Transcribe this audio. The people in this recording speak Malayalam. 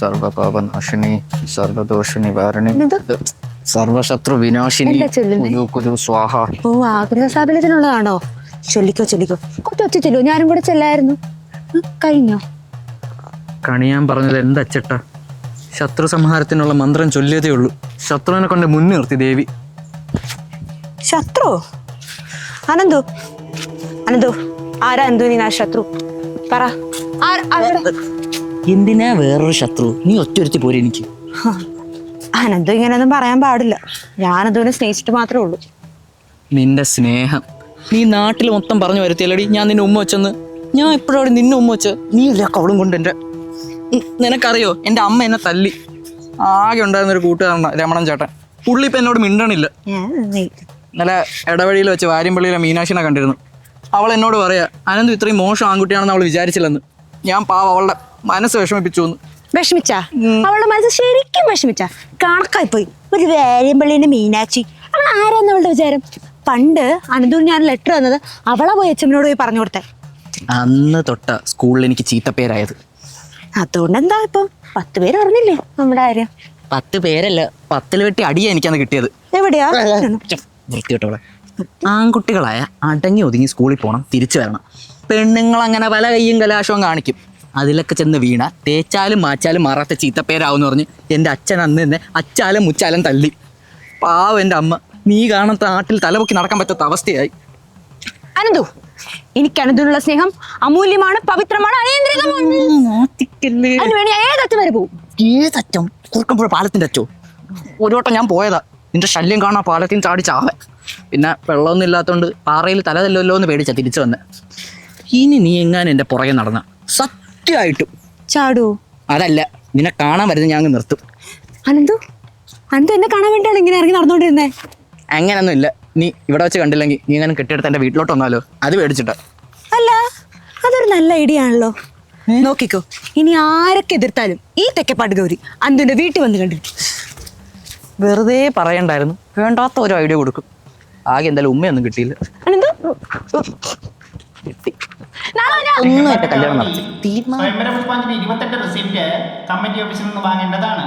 സർവപാപനാശിനി സർവദോഷ നിവാരണി? സർവശത്രു വിനാശിനി എന്താ സ്വാഹ. ഓ ആഗ്രഹ സ്ഥാപനത്തിനുള്ളതാണോ ചൊല്ലിക്കോ ചൊല്ലിക്കോ. കുറച്ച് ഒച്ച ചൊല്ലോ ഞാനും കൂടെ ചെല്ലായിരുന്നു. കഴിഞ്ഞോ? കണിയാൻ പറഞ്ഞത് എന്തച്ചട്ട? ശത്രു സംഹാരത്തിനുള്ള മന്ത്രം ചൊല്ലിയതേ ഉള്ളൂ. ശത്രുവിനെ കൊണ്ട് മുൻനിർത്തി ദേവി. ശത്രു? അനന്തു? അനന്തു ആരാ എന്തു നീ ആ ശത്രു? പറ. ആര- എന്തിനാ വേറൊരു ശത്രു? നീ ഒറ്റൊരുത്തി പോരെ എനിക്ക്. അനന്തു ഇങ്ങനെയൊന്നും പറയാൻ പാടില്ല. ഞാൻ ഞാനതുവിനെ സ്നേഹിച്ചിട്ട് മാത്രമേ ഉള്ളൂ. നിന്റെ സ്നേഹം. നീ നാട്ടിൽ മൊത്തം പറഞ്ഞു വരുത്തിയല്ലടി ഞാൻ നിന്നെ ഉമ്മ വെച്ചെന്ന്. ഞാൻ എപ്പോഴവിടെ നിന്നെ ഉമ്മ വെച്ച്. നീ ഇല്ല കവളും കൊണ്ട് എന്റെ നിനക്കറിയോ എന്റെ അമ്മ എന്നെ തല്ലി. ആകെ ഉണ്ടായിരുന്ന ഒരു കൂട്ടുകാരണ രമണൻ ചേട്ടൻ. പുള്ളി ഇപ്പം എന്നോട് മിണ്ടണില്ല. ഇന്നലെ ഇടവഴിയിൽ വെച്ച് വാര്യമ്പള്ളിയിലെ മീനാക്ഷിനെ കണ്ടിരുന്നു. അവൾ എന്നോട് പറയാ അനന്ത് ഇത്രയും മോശം ആൺകുട്ടിയാണെന്ന് അവൾ വിചാരിച്ചില്ലെന്ന്. ഞാൻ പാവ അവളുടെ മനസ്സ് വിഷമിപ്പിച്ചു എന്ന്. വിഷമിച്ചാ? അവളുടെ മനസ്സ് ശരിക്കും വിഷമിച്ചാ. കണക്കായി പോയി. ഒരു വേരിയമ്പള്ളിന്റെ മീനാച്ചി അവൾ ആരാന്ന് അവളുടെ വിചാരം? പണ്ട് അനന്തൂർ ഞാൻ ലെറ്റർ തന്നത് അവളെ പോയി അച്ഛനോട് പോയി പറഞ്ഞു കൊടുത്തേ. അന്ന് തൊട്ട സ്കൂളിൽ എനിക്ക് ചീത്തപ്പേരായത് അതുകൊണ്ട് എന്താ ഇപ്പം? പത്ത് പേര് അറിഞ്ഞില്ലേ നമ്മുടെ ആര് പത്ത് പേരല്ല പത്തിൽ വെട്ടി അടിയാ എനിക്കന്ന് കിട്ടിയത്. എവിടെയാ? ആൺകുട്ടികളായ അടങ്ങി ഒതുങ്ങി സ്കൂളിൽ പോകണം തിരിച്ചു വരണം. പെണ്ണുങ്ങൾ അങ്ങനെ പല കയ്യും കലാശവും കാണിക്കും. അതിലൊക്കെ ചെന്ന് വീണ. തേച്ചാലും മാച്ചാലും മാറാത്ത ചീത്തപ്പേരാവെന്ന് പറഞ്ഞ് എന്റെ അച്ഛൻ അന്ന് തന്നെ അച്ചാലും മുച്ചാലും തല്ലി പാവം എന്റെ അമ്മ. നീ കാണാത്ത നാട്ടിൽ തലപൊക്കി നടക്കാൻ പറ്റാത്ത അവസ്ഥയായി. അനന്തു എനിക്ക് അനന്തുനുള്ള സ്നേഹം അമൂല്യമാണ് പവിത്രമാണ് പാലത്തിന്റെ ഏതറ്റം വരെ പോകും? ഏതറ്റം കുറുക്കമ്പുഴ പാലത്തിന്റെ അച്ചോ. ഒരു വട്ടം ഞാൻ പോയതാ. നിന്റെ ശല്യം കാണാൻ പാലത്തിൽ ചാടി ചാവൻ പിന്നെ വെള്ളമൊന്നും ഇല്ലാത്തതുകൊണ്ട് പാറയിൽ തല തല്ലല്ലോ എന്ന് പേടിച്ച തിരിച്ചു വന്ന്. ഇനി നീ എങ്ങാനും എന്റെ പുറകെ നടന്ന. സത്യമായിട്ടും. ചാടൂ. അതല്ല നിന്നെ കാണാൻ വരുന്നത് ഞാൻ അങ്ങ് നിർത്തും. അനന്തു അനന്തു എന്നെ കാണാൻ വേണ്ടിയാണ് ഇങ്ങനെ ഇറങ്ങി നടന്നുകൊണ്ടിരുന്നേ? അങ്ങനൊന്നും ഇല്ല. നീ ഇവിടെ വെച്ച് കണ്ടില്ലെങ്കിൽ നീ എങ്ങനെ കെട്ടിയെടുത്ത് എന്റെ വീട്ടിലോട്ട് വന്നാലോ? അത് മേടിച്ചിട്ട്. അല്ല അതൊരു നല്ല ഐഡിയ ആണല്ലോ. നോക്കിക്കോ ഇനി ആരൊക്കെ എതിർത്താലും ഈ തെക്കപ്പാട്ട് ഗൗരി അന്തുന്റെ വീട്ടിൽ വന്ന് കണ്ടിരിക്കും. വെറുതെ പറയണ്ടായിരുന്നു. വേണ്ടാത്ത ഒരു ഐഡിയ കൊടുക്കും. ആകെ എന്തായാലും ഉമ്മയൊന്നും കിട്ടിയില്ല. അനന്തു നാളെ വരാം. ഒന്നും എന്റെ കല്യാണം നടത്തി പുഷ്പാഞ്ജലി ഇരുപത്തെട്ട് റിസീപ്റ്റ് കമ്മിറ്റി ഓഫീസിൽ നിന്ന് വാങ്ങേണ്ടതാണ്